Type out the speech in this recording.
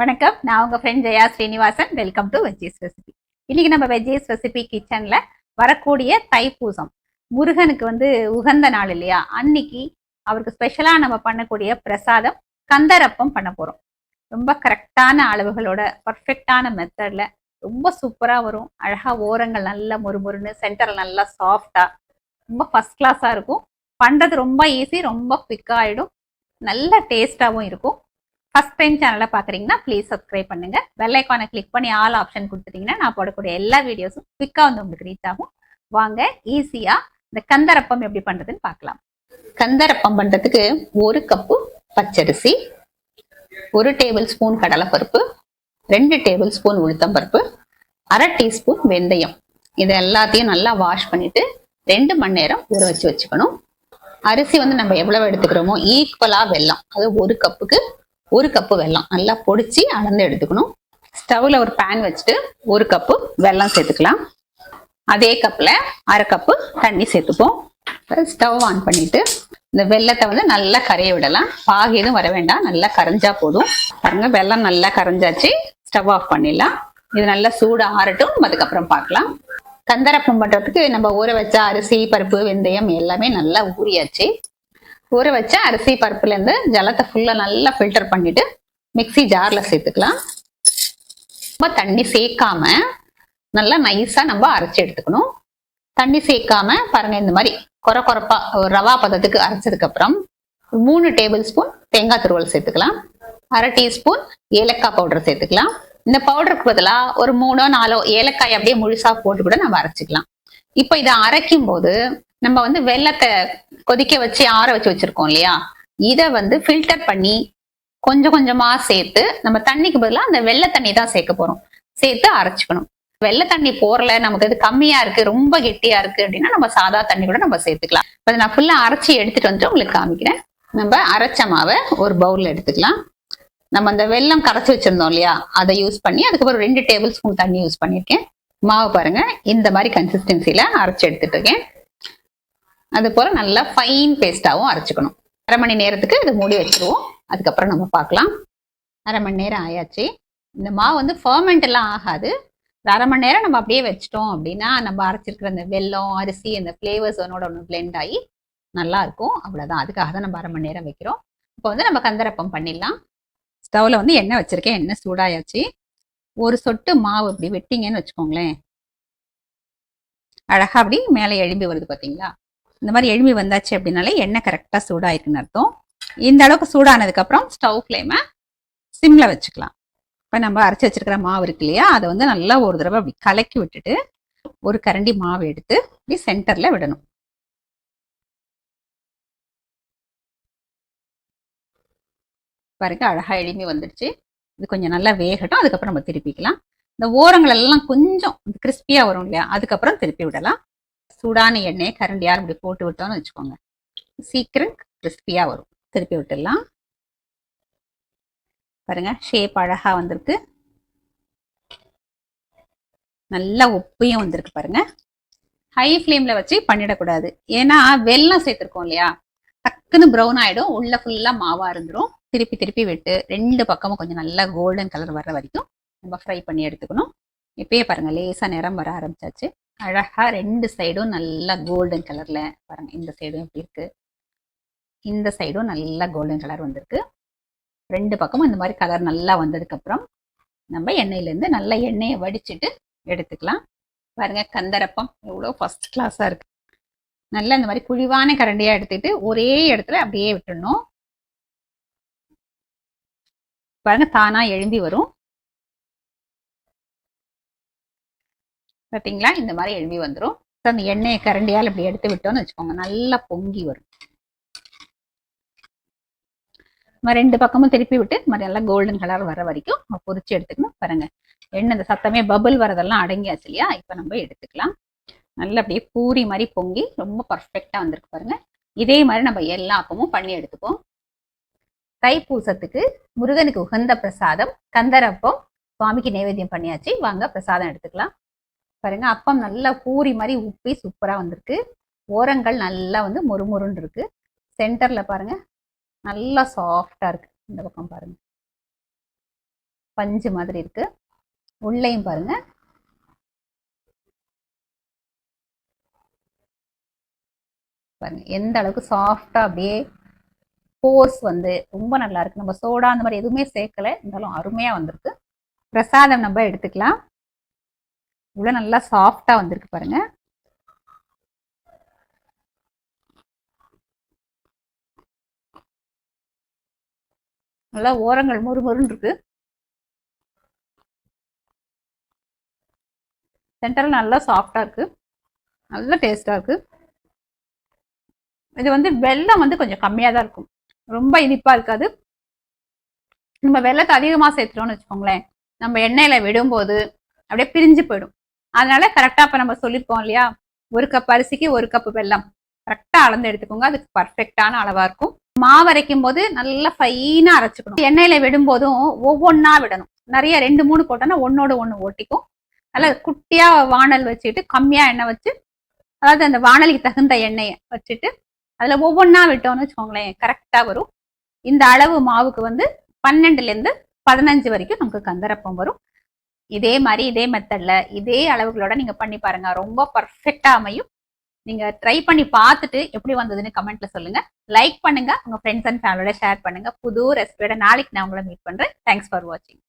வணக்கம். நான் உங்கள் friend Jaya Srinivasan. Welcome to veggies recipe இன்னைக்கு நம்ம வெஜ்ஜீஸ் ரெசிபி கிச்சனில் வரக்கூடிய தைப்பூசம். முருகனுக்கு வந்து உகந்த நாள் இல்லையா? அன்னைக்கு அவருக்கு ஸ்பெஷலாக நம்ம பண்ணக்கூடிய பிரசாதம் கந்தரப்பம் பண்ண போகிறோம் ரொம்ப கரெக்டான அளவுகளோட பர்ஃபெக்டான மெத்தடில் ரொம்ப சூப்பராக வரும். அழகாக ஓரங்கள் நல்லா முறுமுறுன்னு சென்டர் நல்லா சாஃப்டாக ரொம்ப ஃபஸ்ட் கிளாஸாக இருக்கும். பண்ணுறது ரொம்ப ஈஸி ரொம்ப குவிக்கா நல்ல டேஸ்ட்டாகவும் இருக்கும். ஃபர்ஸ்ட் டைம் சேனலை பார்க்குறீங்கன்னா ப்ளீஸ் சப்ஸ்கிரைப் பண்ணுங்க. பெல் ஐக்கானை கிளிக் பண்ணி ஆல் ஆப்ஷன் கொடுத்துட்டீங்கன்னா நான் போடக்கூடிய எல்லா வீடியோஸும் குவிக்காக வந்து உங்களுக்கு ரீச் ஆகும். வாங்க ஈஸியாக இந்த கந்தரப்பம் எப்படி பண்ணுறதுன்னு பார்க்கலாம். கந்தரப்பம் பண்ணுறதுக்கு ஒரு கப்பு பச்சரிசி ஒரு டேபிள் ஸ்பூன் கடலைப்பருப்பு ரெண்டு டேபிள் ஸ்பூன் உளுத்தம்பருப்பு அரை டீஸ்பூன் வெந்தயம். இது எல்லாத்தையும் நல்லா வாஷ் பண்ணிட்டு ரெண்டு மணி நேரம் ஊற வச்சு வச்சுக்கணும். அரிசி வந்து நம்ம எவ்வளவு எடுத்துக்கிறோமோ ஈக்குவலா வெல்லம். அது ஒரு கப்புக்கு ஒரு கப்பு வெல்லம் நல்லா பொடிச்சு அளந்து எடுத்துக்கணும். ஸ்டவ்ல ஒரு பேன் வச்சுட்டு ஒரு கப்பு வெல்லம் சேர்த்துக்கலாம். அதே கப்பில் அரை கப்பு தண்ணி சேர்த்துப்போம். ஸ்டவ் ஆன் பண்ணிட்டு இந்த வெள்ளத்தை வந்து நல்லா கரைய விடலாம். பாகு எதுவும் வர வேண்டாம். நல்லா கரைஞ்சா போதும். பாருங்க வெல்லம் நல்லா கரைஞ்சாச்சு. ஸ்டவ் ஆஃப் பண்ணிடலாம். இது நல்லா சூடு ஆறட்டும். அதுக்கப்புறம் பார்க்கலாம். கந்தரப்பம் பண்ணுறதுக்கு நம்ம ஊற வச்ச அரிசி பருப்பு வெந்தயம் எல்லாமே நல்லா ஊறியாச்சு. ஊற வச்ச அரிசி பருப்புலேருந்து ஜலத்தை ஃபுல்லாக நல்லா ஃபில்டர் பண்ணிட்டு மிக்ஸி ஜாரில் சேர்த்துக்கலாம். ரொம்ப தண்ணி சேர்க்காம நல்லா நைஸாக நம்ம அரைச்சி எடுத்துக்கணும். தண்ணி சேர்க்காம பாருங்க இந்த மாதிரி கொர கொரப்பா ஒரு ரவா பதத்துக்கு அரைச்சதுக்கப்புறம் மூணு டேபிள் ஸ்பூன் தேங்காய் துருவல் சேர்த்துக்கலாம். அரை டீஸ்பூன் ஏலக்காய் பவுடர் சேர்த்துக்கலாம். இந்த பவுடருக்கு பதிலாக ஒரு மூணோ நாலோ ஏலக்காய் அப்படியே முழுசாக போட்டு கூட நம்ம அரைச்சிக்கலாம். இப்போ இதை அரைக்கும் போது நம்ம வந்து வெள்ளத்தை கொதிக்க வச்சு ஆற வச்சு வச்சிருக்கோம் இல்லையா? இதை வந்து ஃபில்டர் பண்ணி கொஞ்சம் கொஞ்சமா சேர்த்து நம்ம தண்ணிக்கு பதிலாக அந்த வெள்ளை தண்ணி தான் சேர்க்க போறோம். சேர்த்து அரைச்சிக்கணும். வெள்ளை தண்ணி போறல நமக்கு இது கம்மியா இருக்கு ரொம்ப கெட்டியா இருக்கு அப்படின்னா நம்ம சாதா தண்ணி கூட நம்ம சேர்த்துக்கலாம். இப்போ நான் ஃபுல்லா அரைச்சி எடுத்துட்டு வந்து உங்களுக்கு காமிக்கிறேன். நம்ம அரைச்ச மாவை ஒரு பவுல்ல எடுத்துக்கலாம். நம்ம அந்த வெல்லம் கரைச்சி வச்சிருந்தோம் இல்லையா? அதை யூஸ் பண்ணி அதுக்கப்புறம் ரெண்டு டேபிள் ஸ்பூன் தண்ணி யூஸ் பண்ணியிருக்கேன். மாவு பாருங்க இந்த மாதிரி கன்சிஸ்டன்சியில அரைச்சி எடுத்துட்டு இருக்கேன். அது போல நல்லா ஃபைன் பேஸ்ட்டாகவும் அரைச்சிக்கணும். அரை மணி நேரத்துக்கு இது மூடி வச்சுருவோம். அதுக்கப்புறம் நம்ம பார்க்கலாம். அரை மணி நேரம் ஆயாச்சு. இந்த மாவு வந்து ஃபர்மெண்ட் எல்லாம் ஆகாது. அரை மணி நேரம் நம்ம அப்படியே வச்சிட்டோம் அப்படின்னா நம்ம அரைச்சிருக்கிற அந்த வெல்லம் அரிசி அந்த ஃப்ளேவர்ஸ் ஒன்னோட ஒன்று பிளெண்ட் ஆகி நல்லா இருக்கும். அவ்வளோதான் அதுக்காக தான் நம்ம அரை மணி நேரம் வைக்கிறோம். இப்போ வந்து நம்ம கந்தரப்பம் பண்ணிடலாம். ஸ்டவ்வில் வந்து எண்ணெய் வச்சுருக்கேன். எண்ணெய் சூடாயாச்சு. ஒரு சொட்டு மாவு இப்படி வெட்டிங்கன்னு வச்சுக்கோங்களேன். அழகாக அப்படி மேலே எழும்பி வருது பார்த்தீங்களா இந்த மாதிரி எழும்பி வந்தாச்சு அப்படின்னாலே எண்ணெய் கரெக்டாக சூடாயிருக்குன்னு அர்த்தம். இந்த அளவுக்கு சூடானதுக்கப்புறம் ஸ்டவ் ஃப்ளேமை சிம்ல வச்சுக்கலாம். இப்போ நம்ம அரைச்சி வச்சிருக்கிற மாவு இருக்கு இல்லையா அதை வந்து நல்லா ஒரு தடவை அப்படி கலக்கி விட்டுட்டு ஒரு கரண்டி மாவு எடுத்து இப்படி சென்டர்ல விடணும். பாருங்க அழகா எளிமை வந்துடுச்சு. இது கொஞ்சம் நல்லா வேகட்டும் அதுக்கப்புறம் நம்ம திருப்பிக்கலாம். இந்த ஓரங்கள் எல்லாம் கொஞ்சம் கிறிஸ்பியாக வரும் இல்லையா அதுக்கப்புறம் திருப்பி விடலாம். சூடான எண்ணெயை கரண்டியார் இப்படி போட்டு விட்டோம்னு வச்சுக்கோங்க. சீக்கிரம் கிறிஸ்பியாக வரும். திருப்பி விட்டுடலாம். பாருங்க ஷேப் அழகா வந்திருக்கு. நல்லா உப்பையும் வந்திருக்கு பாருங்க. ஹை ஃப்ளேம்ல வச்சு பண்ணிடக்கூடாது. ஏன்னா வெள்ளம் சேர்த்துருக்கோம் இல்லையா? டக்குன்னு ப்ரௌன் ஆயிடும். உள்ள ஃபுல்லா மாவா இருந்துரும். திருப்பி திருப்பி விட்டு ரெண்டு பக்கமும் கொஞ்சம் நல்லா கோல்டன் கலர் வர்ற வரைக்கும் நம்ம ஃப்ரை பண்ணி எடுத்துக்கணும். இப்பயே பாருங்க லேசா நிறம் வர ஆரம்பிச்சாச்சு. அழகா ரெண்டு சைடும் நல்லா கோல்டன் கலர்ல பாருங்க. இந்த சைடும் எப்படி இருக்கு? இந்த சைடும் நல்லா கோல்டன் கலர் வந்திருக்கு. ரெண்டு பக்கமும் இந்த மாதிரி கலர் நல்லா வந்ததுக்கு அப்புறம் நம்ம எண்ணெயிலேருந்து நல்லா எண்ணெயை வடிச்சிட்டு எடுத்துக்கலாம். பாருங்க கந்தரப்பம். எவ்வளோ ஃபர்ஸ்ட் கிளாஸாக இருக்கு. நல்லா இந்த மாதிரி குழிவான கரண்டியாக எடுத்துக்கிட்டு ஒரே இடத்துல அப்படியே விட்டுடணும். பாருங்க தானாக எழும்பி வரும். பார்த்தீங்களா இந்த மாதிரி எழும்பி வந்துடும் அந்த எண்ணெயை கரண்டியால் இப்படி எடுத்து விட்டோம்னு வச்சுக்கோங்க. நல்லா பொங்கி வரும். ரெண்டு பக்கமும் திருப்பி விட்டு இந்த மாதிரி நல்லா கோல்டன் கலர் வர வரைக்கும் நம்ம பொரிச்சு எடுத்துக்கணும். பாருங்க. எண்ணெய் இந்த சத்தமே பபுள் வரதெல்லாம் அடங்கியாச்சு இல்லையா? இப்போ நம்ம எடுத்துக்கலாம். நல்லா அப்படியே பூரி மாதிரி பொங்கி ரொம்ப பர்ஃபெக்டா வந்திருக்கு பாருங்க. இதே மாதிரி நம்ம எல்லா அப்பமும் பண்ணி எடுத்துப்போம். தைப்பூசத்துக்கு முருகனுக்கு உகந்த பிரசாதம் கந்தரப்பம் சுவாமிக்கு நைவேத்தியம் பண்ணியாச்சு. வாங்க பிரசாதம் எடுத்துக்கலாம். பாருங்க. அப்பம் நல்லா பூரி மாதிரி உப்பி சூப்பரா வந்திருக்கு. ஓரங்கள் நல்லா வந்து மொறுமொருன்னு இருக்கு. சென்டர்ல பாருங்க. நல்லா சாஃப்டா இருக்கு. இந்த பக்கம் பாருங்க. பஞ்சு மாதிரி இருக்கு. உள்ளேயும் பாருங்க. பாருங்க. எந்த அளவுக்கு சாஃப்டா அப்படியே போஸ் வந்து ரொம்ப நல்லா இருக்கு. நம்ம சோடா அந்த மாதிரி எதுவுமே சேர்க்கல. இருந்தாலும் அருமையா வந்திருக்கு. பிரசாதம் நம்ம எடுத்துக்கலாம். இவ்வளோ நல்லா சாஃப்டாக வந்திருக்கு பாருங்க. நல்லா ஓரங்கள் மொறு மொறுன்னு இருக்கு. சென்டரில் நல்லா சாஃப்டாக இருக்கு. நல்ல டேஸ்ட்டாக இருக்கு. இது வந்து வெள்ளம் வந்து கொஞ்சம் கம்மியாக தான் இருக்கும். ரொம்ப இனிப்பாக இருக்காது. நம்ம வெள்ளத்தை அதிகமாக சேர்த்துட்டோம்னு வச்சுக்கோங்களேன். நம்ம எண்ணெயில் விடும்போது அப்படியே பிரிஞ்சு போயிடும். அதனால கரெக்டா இப்போ நம்ம சொல்லியிருக்கோம் இல்லையா? ஒரு கப் அரிசிக்கு ஒரு கப் வெல்லம். கரெக்டா அளந்து எடுத்துக்கோங்க. அதுக்கு பர்ஃபெக்டான அளவா இருக்கும். மாவு அரைக்கும் போது நல்லா ஃபைனா அரைச்சிக்கணும். எண்ணெயில விடும்போதும் ஒவ்வொன்றா விடணும். நிறைய ரெண்டு மூணு போட்டோன்னா ஒன்னோட ஒன்று ஓட்டிக்கும். நல்லா குட்டியா வானல் வச்சுட்டு கம்மியா எண்ணெய் வச்சு அதாவது அந்த வானலுக்கு தகுந்த எண்ணெயை வச்சுட்டு அதுல ஒவ்வொன்றா விட்டோம்னு வச்சுக்கோங்களேன் கரெக்டா வரும். இந்த அளவு மாவுக்கு வந்து பன்னெண்டுலேருந்து பதினஞ்சு வரைக்கும் நமக்கு கந்தரப்பம் வரும். இதே மாதிரி இதே மெத்தட்ல இதே அளவுகளோட நீங்க பண்ணி பாருங்க. ரொம்ப பர்ஃபெக்டா அமையும். நீங்க ட்ரை பண்ணி பார்த்துட்டு எப்படி வந்ததுன்னு கமெண்ட்ல சொல்லுங்க. லைக் பண்ணுங்க. உங்க ஃப்ரெண்ட்ஸ் அண்ட் ஃபேமிலியோட ஷேர் பண்ணுங்க. புது ரெசிபியோட நாளைக்கு நான் உங்களை மீட் பண்றேன். தேங்க்ஸ் ஃபார் வாட்சிங்